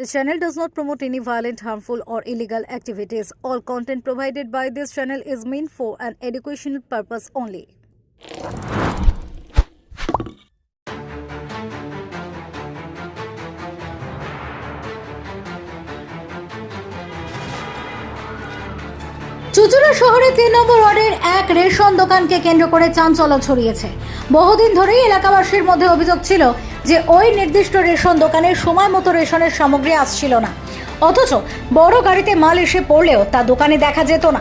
This channel does not promote any violent, harmful, or illegal activities. All content provided by this channel is meant for an educational purpose only. Chuchura শহরে তিন নম্বর ওয়ার্ডের এক ration দোকানকে কেন্দ্র করে চাঞ্চল্য ছড়িয়েছে বহুদিন ধরেই এলাকাবাসীর মধ্যে অভিযোগ ছিল যে ওই নির্দিষ্ট রেশন দোকানে সময় মতো রেশনের সামগ্রী আসছিল না। অথচ বড় গাড়িতে মাল এসে পড়লেও তা দোকানে দেখা যেত না।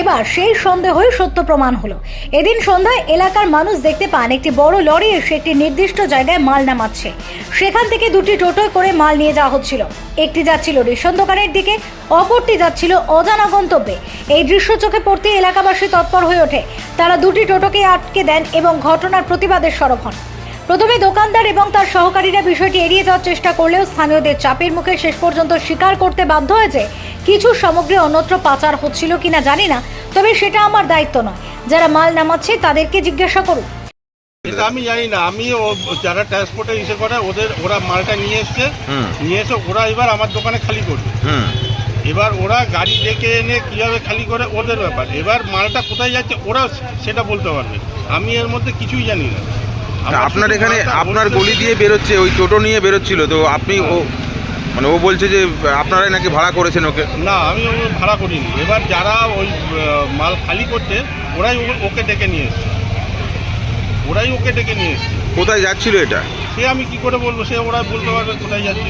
এবার সেই সন্দেহই সত্য প্রমাণ হলো। এদিন সন্ধ্যায় এলাকার মানুষ দেখতে পান, একটি বড় লরি এসে একটি নির্দিষ্ট জায়গায় মাল নামাচ্ছে। সেখান থেকে দুটি টোটোয় করে মাল নিয়ে যাওয়া হচ্ছিল। একটি যাচ্ছিল রেশন দোকানের দিকে, অপরটি যাচ্ছিল অজানা গন্তব্যে। এই দৃশ্য চোখে পড়তে এলাকাবাসী তৎপর হয়ে ওঠে। তারা দুটি টোটোকে আটকে দেন এবং ঘটনার প্রতিবাদের সরব হন। প্রথমে দোকানদার এবং তার সহকারীরা বিষয়টি এড়িয়ে যাওয়ার চেষ্টা করলেও স্থানীয়দের চাপের মুখে শেষ পর্যন্ত স্বীকার করতে বাধ্য হয়েছে। কিছু সামগ্রী অন্যত্র পাচার হচ্ছিল কিনা জানি না তবে সেটা আমার দায়িত্ব নয়। যারা মাল নামাচ্ছে তাদেরকে জিজ্ঞাসা করুন। এটা আমি জানি না। আমি যারা ট্রান্সপোর্টে ইসে করে ওদের ওরা মালটা নিয়ে এসছে। নিয়ে এসে ওরা এবার আমার দোকানে খালি করবে। হুম। এবার ওরা গাড়ি ডেকে এনে কীভাবে খালি করে ওদের ব্যাপার। এবার মালটা কোথায় যাচ্ছে ওরা সেটা বলতে পারবে আমি এর মধ্যে কিছুই জানি না। আপনার এখানে আপনার গলি দিয়ে বেরোচ্ছে ওই টোটো নিয়ে বেরোচ্ছিল তো আপনি ও মানে ও বলছে যে আপনারাই নাকি ভাড়া করেছেন ওকে? না আমি ও ভাড়া করিনি। এবার যারা ওই মাল খালি করছে ওরাই ওকে ডেকে নিয়ে এসছে। ওরাই ওকে ডেকে নিয়ে এসছে। কোথায় যাচ্ছিল এটা? সে আমি কি করে বলব? সে ওরা বলতে পারবে কোথায় যাচ্ছে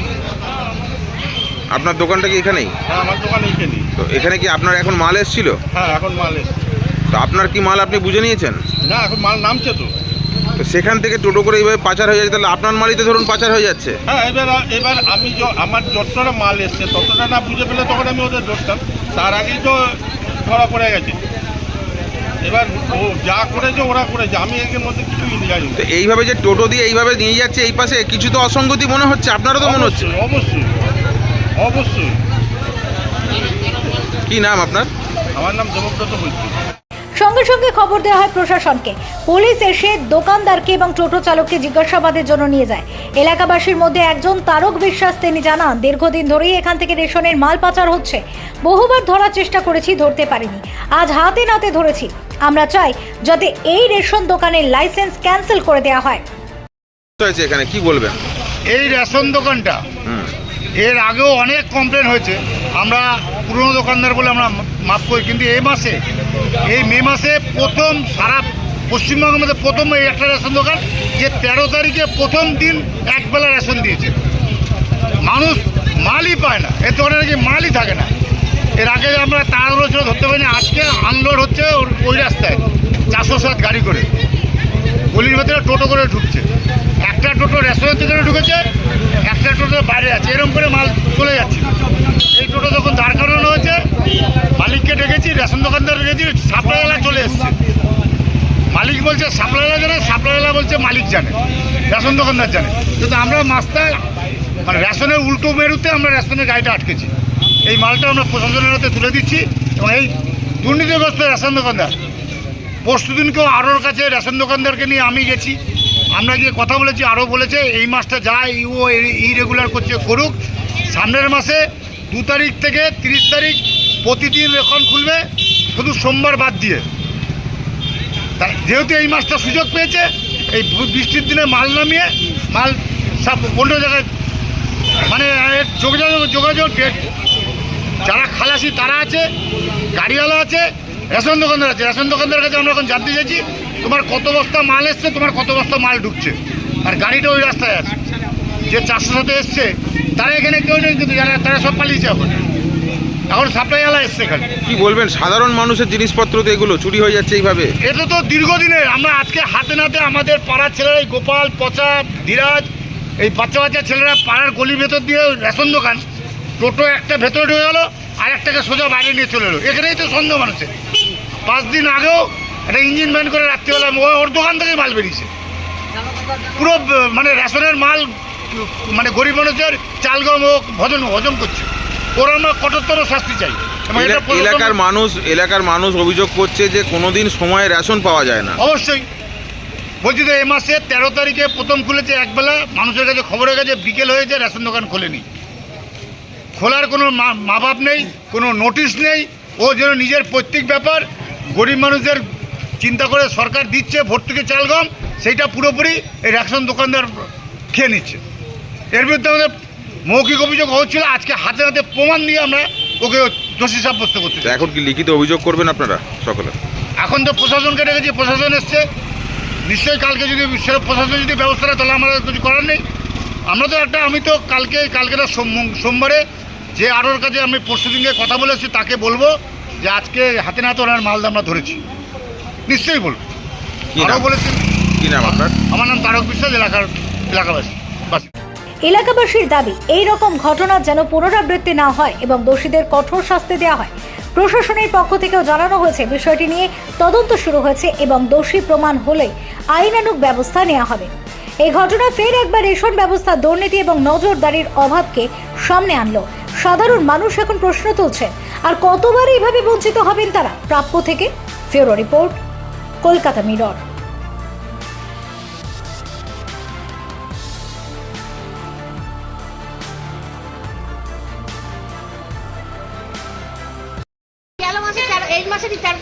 আপনার দোকানটা কি এখানেই? হ্যাঁ আমার দোকান এখানেই তো এখানে কি আপনার এখন মাল এসেছিল? হ্যাঁ এখন মাল এসছে। তো আপনার কি মাল আপনি বুঝে নিয়েছেন? না এখন মাল নামছে তো। তো সেখান থেকে টোটো করে এইভাবে পাচার হয়ে যাচ্ছে তাহলে আপনার মালই তো ধরুন পাচার হয়ে যাচ্ছে। হ্যাঁ এবার এবার আমি য- আমার যতটা মাল এসছে ততটা না বুঝে পেলে তখন আমি ওদের ধরতাম। তার আগেই তো ধরা পড়ে গেছে। এবার ও যা করেছে ওরা করেছে। আমি এর মধ্যে কিছুই জানি তো এইভাবে যে টোটো দিয়ে এইভাবে নিয়ে যাচ্ছে এই পাশে কিছু তো অসঙ্গতি মনে হচ্ছে? আপনারও তো মনে হচ্ছে? অবশ্যই অবশ্যই অবশ্যই। কি নাম আপনার? আমার নাম দেবব্রত বলছি সঙ্গে সঙ্গে খবর দেওয়া হয় প্রশাসনকে। পুলিশ এসে দোকানদারকে এবং টোটো চালককে জিজ্ঞাসাবাদের জন্য নিয়ে যায়। এলাকাবাসীর মধ্যে একজন তারক বিশ্বাস তিনি জানান দীর্ঘদিন ধরেই এখান থেকে রেশনের মাল পাচার হচ্ছে। বহুবার ধরার চেষ্টা করেছি ধরতে পারিনি। আজ হাতে নাতে ধরেছি। আমরা চাই যাতে এই রেশন দোকানের লাইসেন্স ক্যান্সেল করে দেওয়া হয়। হয়েছে এখানে? কি বলবেন? এই রেশন দোকানটা এর আগেও অনেক কমপ্লেন হয়েছে। আমরা পুরনো দোকানদার বলে আমরা মাফ করি, কিন্তু এই মাসে, এই মে মাসে প্রথম সারা পশ্চিমবঙ্গের মধ্যে প্রথম এই একটা রেশন দোকান যে তেরো তারিখে প্রথম দিন একবেলা রেশন দিয়েছে। মানুষ মালই পায় না। এর দোকানে নাকি মালই থাকে না। এর আগে আমরা তাড়াহুড়ো ছিল ধরতে পারিনি, আজকে আনলোড হচ্ছে ওই রাস্তায়, চারশো সাত গাড়ি করে। গলির ভেতরে টোটো করে ঢুকছে। একটা টোটো রেস্টুরেন্ট থেকে ঢুকেছে, একটা টোটো বাইরে আছে। এরকম করে মাল চলে যাচ্ছে। এই টোটো যখন দাঁড় করানো হয়েছে, মালিককে ডেকেছি, রেশন দোকানদার ডেকেছি, সাপ্লাইওয়ালা চলে এসছে। মালিক বলছে, সাপ্লাইওয়ালা জানে, সাপ্লাইওয়ালা বলছে, মালিক জানে, রেশন দোকানদার জানে। কিন্তু আমরা মাস্টার মানে রেশনের উল্টো মেরুতে আমরা রেশনের গাড়িটা আটকেছি। এই মালটা আমরা প্রশাসনের হাতে তুলে দিচ্ছি এবং এই দুর্নীতিগ্রস্ত রেশন দোকানদার, পরশু দিনকেও আরোর কাছে রেশন দোকানদারকে নিয়ে আমি গেছি। আমরা গিয়ে কথা বলেছি আরও বলেছে, এই মাসটা যা ও ইরেগুলার করছে, করুক। সামনের মাসে দু তারিখ থেকে তিরিশ তারিখ প্রতিদিন রেশন খুলবে, শুধু সোমবার বাদ দিয়ে। তাই যেহেতু এই মাসটা সুযোগ পেয়েছে, এই বৃষ্টির দিনে মাল নামিয়ে, মাল সব অন্য জায়গায় মানে যোগাযোগ যোগাযোগ যারা খালাসি তারা আছে, গাড়িওয়ালা আছে, রেশন দোকানদার আছে। রেশন দোকানদারের কাছে আমরা এখন জানতে চাইছি, তোমার কত বস্তা মাল এসছে, তোমার কত বস্তা মাল ঢুকছে। আর গাড়িটা ওই রাস্তায় আছে। যে চারশো সাথে এসছে তারা এখানে কেউ নেই কিন্তু যারা তারা সব পালিয়েছে এখন। এখন সাপ্লাইওয়ালা এসছে এখানে। কি বলবেন? সাধারণ মানুষের জিনিসপত্র তো এগুলো চুরি হয়ে যাচ্ছে এইভাবে। এটা তো দীর্ঘদিনের। আমরা আজকে হাতে নাতে আমাদের পাড়ার ছেলেরা গোপাল পচা ধীরাজ এই বাচ্চা বাচ্চা ছেলেরা পাড়ার গলির ভেতর দিয়ে রেশন দোকান। টোটো একটা ভেতরে ঢুকে গেলো আর একটাকে সোজা বাইরে নিয়ে চলে এলো। এখানেই তো সন্দেহ মানুষের। পাঁচ দিন আগেও একটা ইঞ্জিন ব্যান করে রাত্রিবেলা ওর দোকান থেকেই মাল বেরিয়েছে। পুরো মানে রেশনের মাল মানে গরিব মানুষের চাল গম হোক ভজন হজম করছে। ওর আমরা কঠোরতর শাস্তি চাই। এলাকার মানুষ এলাকার মানুষ অভিযোগ করছে যে কোনোদিন সময়ে রেশন পাওয়া যায় না। অবশ্যই। বলছি তো এ মাসে তেরো তারিখে প্রথম খুলেছে একবেলা। মানুষের কাছে খবর হয়ে গেছে বিকেল হয়েছে রেশন দোকান খোলেনি। খোলার কোনো মা- মা বাপ নেই কোনো নোটিশ নেই। ও যেন নিজের প্রত্যেক ব্যাপার। গরিব মানুষদের চিন্তা করে সরকার দিচ্ছে ভর্তুকি চাল গম সেইটা পুরোপুরি এই রেশন দোকানদার খেয়ে নিচ্ছে। এর বিরুদ্ধে আমাদের মৌখিক অভিযোগ হচ্ছিল আজকে হাতে হাতে প্রমাণ দিয়ে আমরা ওকে দোষী সাব্যস্ত করতে চাই। এখন কি লিখিত অভিযোগ করবেন আপনারা সকলে? এখন তো প্রশাসনকে ডেকেছি প্রশাসন এসছে। নিশ্চয়ই কালকে যদি সেরকম প্রশাসন যদি ব্যবস্থা নেয় তাহলে আমাদের কিছু করার নেই। আমরা তো একটা আমি তো কালকে কালকে না সোম- সোমবারে যে আরোর কাছে আমি পরশু দিনকে কথা বলেছি তাকে বলব যে আজকে হাতে না নাতে ওনার মালদা আমরা ধরেছি। নিশ্চয়ই বলব। কি আরও বলেছেন কি নাম আপনার? আমার নাম তারক বিশ্বাস এলাকার এলাকাবাসী। বাস। এলাকাবাসীর দাবি, এই রকম ঘটনা যেন পুনরাবৃত্তি না হয় এবং দোষীদের কঠোর শাস্তি দেওয়া হয়। প্রশাসনের পক্ষ থেকেও জানানো হয়েছে, বিষয়টি নিয়ে তদন্ত শুরু হয়েছে এবং দোষী প্রমাণ হলে আইনানুগ ব্যবস্থা নেওয়া হবে। এই ঘটনা ফের একবার রেশন ব্যবস্থা, দুর্নীতি এবং নজরদারির অভাবকে সামনে আনলো। সাধারণ মানুষ এখন প্রশ্ন তুলছেন আর কতবার এইভাবে বঞ্চিত হবেন তারা? প্রাপ্য থেকে ফেরো রিপোর্ট, কলকাতা মিরর।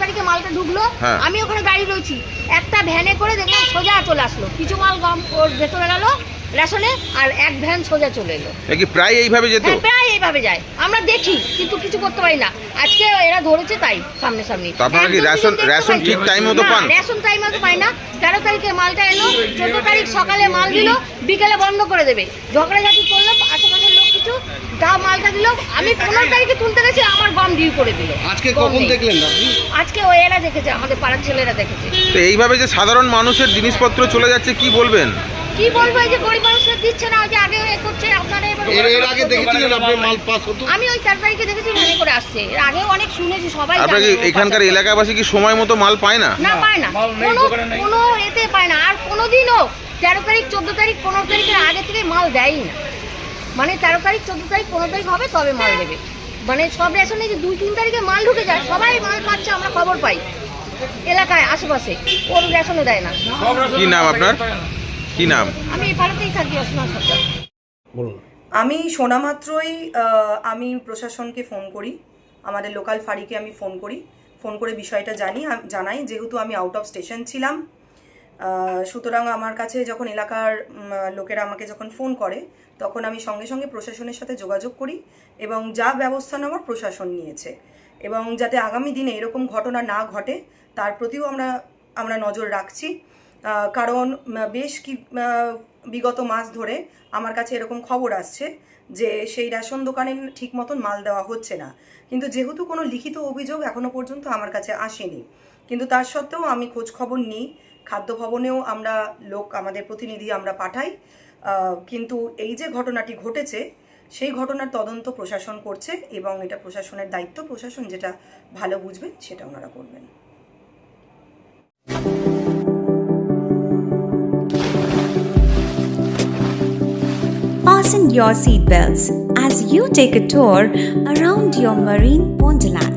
তারিখে মালটা ঢুকলো হ্যাঁ। আমি ওখানে দাঁড়িয়ে রয়েছি। একটা ভ্যানে করে দেখলাম সোজা চলে আসলো। কিছু মাল গম ওর ভেতরে গেল রেশনে আর এক ভ্যান সোজা চলে এলো। এ কি প্রায় এইভাবে যেত? হ্যাঁ প্রায় এইভাবে যায়। আমরা দেখি কিন্তু কিছু করতে পারি না। আজকে এরা ধরেছে তাই সামনে সামনে আপনারা কি রেশন- রেশন ঠিক time মতো পান? রেশন টাইম মতো পাই না। তেরো তারিখে মালটা এলো চোদ্দ তারিখ সকালে মাল দিল বিকেলে বন্ধ করে দেবে। ঝগড়া ঝগড়াঝাটি করল আশেপাশের মালটা দিল আমি পনেরো তারিখে তুলতে গেছি আমার ডিউ করে দিল। আজকে গম কখন দেখলেন আপনি? আজকে ও এরা দেখেছে আমাদের পাড়ার ছেলেরা দেখেছে। তো এইভাবে যে সাধারণ মানুষের জিনিসপত্র চলে যাচ্ছে কি বলবেন? কি বলব এই যে গরিব মানুষরা দিচ্ছে না ওই যে আগে এ করছে আপনারা এবার এর এর আগে দেখেছিলেন আপনি মাল পাস হতো? আমি ওই চার তারিখে দেখেছি ভ্যানে করে আসছে। এর আগেও অনেক শুনেছি সবাই আপনার কি এখানকার এলাকাবাসী কি সময় মতো মাল পায় না? না পায় না। কোনো কোনো এতে পায় না। আর কোনোদিনও তেরো তারিখ চোদ্দ তারিখ পনেরো তারিখের আগে থেকে মাল দেয়ই না। মানে তেরো তারিখ চোদ্দ তারিখ পনেরো তারিখ হবে তবে মাল দেবে। মানে সব রেশনে যে দুই তিন তারিখে মাল ঢুকে যায় সবাই মাল পাচ্ছে আমরা খবর পাই। এলাকায় আশেপাশে। ওর রেশনে দেয় না। কি নাম আপনার? কি নাম? আমি এই পাড়াতেই থাকি অসীমা সরকার। বলুন। আমি শোনা মাত্রই আমি প্রশাসনকে ফোন করি। আমাদের লোকাল ফাঁড়িকে আমি ফোন করি। ফোন করে বিষয়টা জানি জানাই। যেহেতু আমি আউট অফ স্টেশন ছিলাম সুতরাং আমার কাছে যখন এলাকার লোকেরা আমাকে যখন ফোন করে, তখন আমি সঙ্গে সঙ্গে প্রশাসনের সাথে যোগাযোগ করি এবং যা ব্যবস্থা নেওয়ার প্রশাসন নিয়েছে। এবং যাতে আগামী দিনে এরকম ঘটনা না ঘটে, তার প্রতিও আমরা আমরা নজর রাখছি। কারণ বেশ কি বিগত মাস ধরে আমার কাছে এরকম খবর আসছে যে সেই রেশন দোকানে ঠিক মতন মাল দেওয়া হচ্ছে না। কিন্তু যেহেতু কোনো লিখিত অভিযোগ এখনও পর্যন্ত আমার কাছে আসেনি। কিন্তু তার সত্ত্বেও আমি খোঁজ খবর নিই খাদ্য ভবনেও আমরা লোক, আমাদের প্রতিনিধি আমরা পাঠাই কিন্তু এই যে ঘটনাটি ঘটেছে, সেই ঘটনার তদন্ত প্রশাসন করছে এবং এটা প্রশাসনের দায়িত্ব প্রশাসন যেটা ভালো বুঝবেন সেটা ওনারা করবেন Fasten your seatbelts as you take a tour around your marine wonderland.